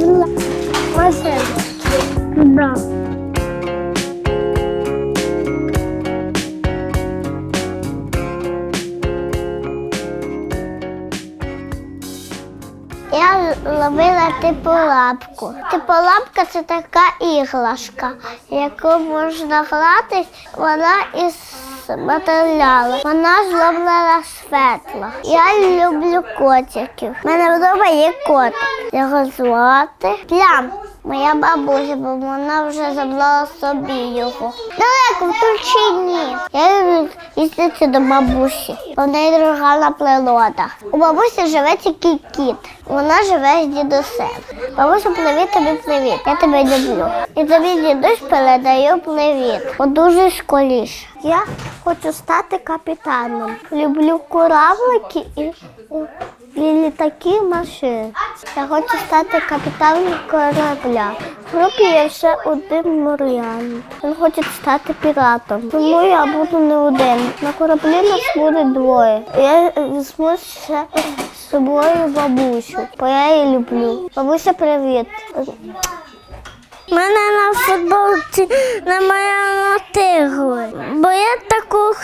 була машина. Я ловила типу лапку. Типу лапка це така іглашка, яку можна гратись, вона із матеріалу. Вона зроблена світла. Я люблю котиків. Мене вдома є котик. Його звати Плям. Моя бабуся, бо вона вже забрала собі його. Далеко в Турчині. Я люблю їздити до бабусі. бо В неї друга природа. У бабусі живе тільки кіт. Вона живе з дідусем. Бабуся, привіт тобі привіт. Я тебе люблю. І тобі дідусь передаю привіт. Одужуй скоріше. Я хочу стати капітаном. Люблю кораблики і, і машини. Я хочу стати капітаном корабля. В групі є ще один Моріан. Він хоче стати піратом. Тому я буду не один. На кораблі нас буде двоє. Я візьму ще з собою бабусю, бо я її люблю. Бабуся, привіт. Мене на футболці немає мотигли, бо я таку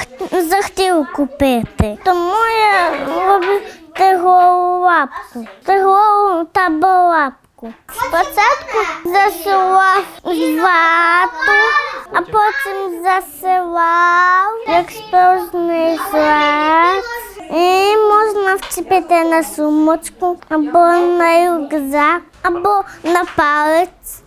захотів купити. Тому я лапку. Тиглову та лапку. Спочатку засилав вату, а потім засилав як справжній злець. І можна вчепити на сумочку, або на рюкзак, або на палець.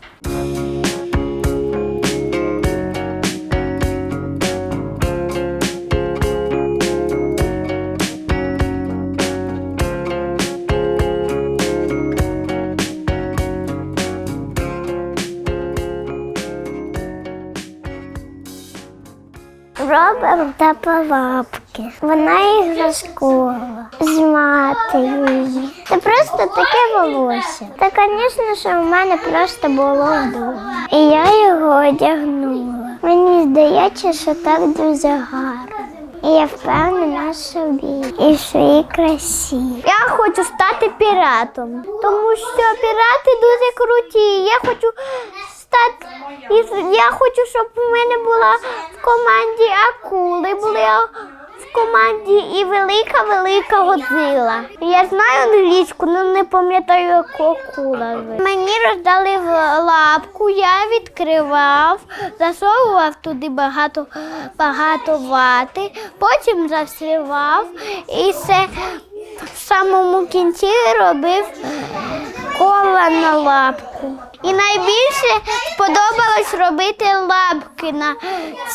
Робимо тапалапки. Вона іграшкова. Змати її. Це просто таке волосся. Та, звісно, що в мене просто було вдома. І я його одягнула. Мені здається, що так дуже гарно. І я впевнена собі і в своїй красі. Я хочу стати піратом, тому що пірати дуже круті. Я хочу. І Я хочу, щоб у мене була в команді акули, були в команді і велика велика годзила. Я знаю англійську, але не пам'ятаю, яку акула. Мені роздали лапку, я відкривав, засовував туди багато, багато вати, потім засривав і все в самому кінці робив кола на лапку. І найбільше сподобалось робити лапки на,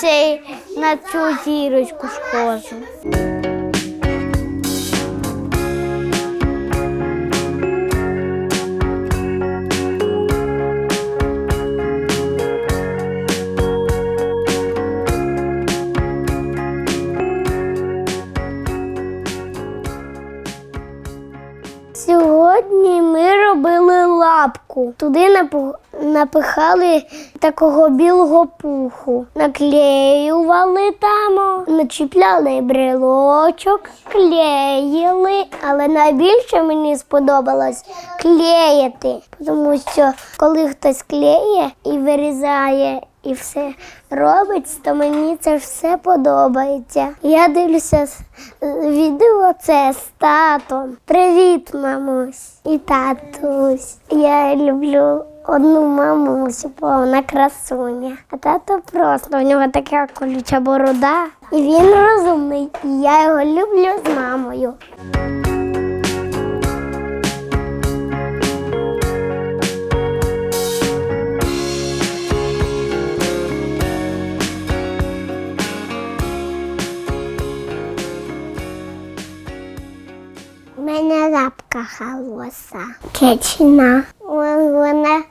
цей, на цю зірочку схожу. Лапку. Туди напу- напихали такого білого пуху, наклеювали там, начіпляли брелочок, клеїли. Але найбільше мені сподобалось клеїти, тому що коли хтось клеє і вирізає. І все робить, то мені це все подобається. Я дивлюся відео це з татом. Привіт, мамусь і татусь. Я люблю одну мамусю, бо вона красуня. А тато просто у нього така колюча борода. І він розумний. І я його люблю з мамою. У мене лапка холоса. Кечина. Вона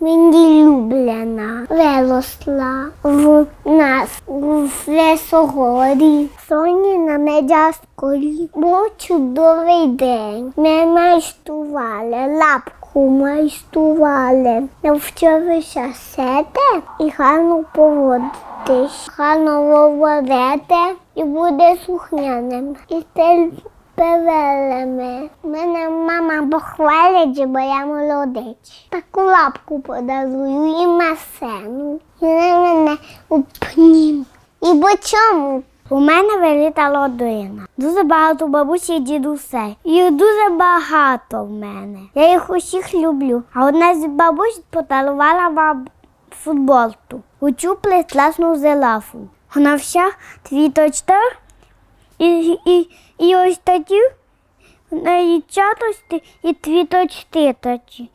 мені люблена. Виросла в нас в лесогорі. Соні на медясколі. Був чудовий день. Ми майстрували лапку майстрували. Навчилися сете і гарно поводитись. Гарно говорити і буде слухняним. І те Певелеми. Мене мама похвалить, бо я молодець. Таку лапку подарую і масену. І на мене обнім. І по чому У мене велика родина. Дуже багато бабусі і дідусей. Їх дуже багато в мене. Я їх усіх люблю. А одна з бабусь подарувала вам футболку. Учу плетласну зелафу. Вона вся твіточка і, і, і ось тоді в неї чатості і твіточки такі.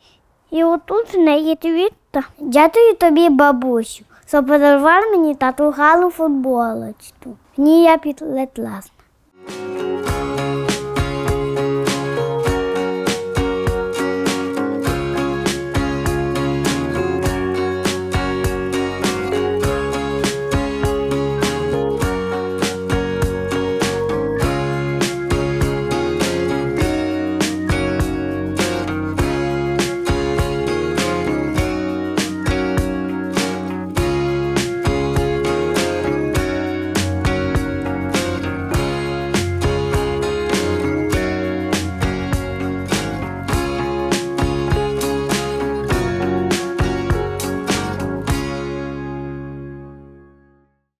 І отут в неї твіта. Дякую тобі, бабусю, що подарував мені тату галу футболочку. В ній я підлетласна.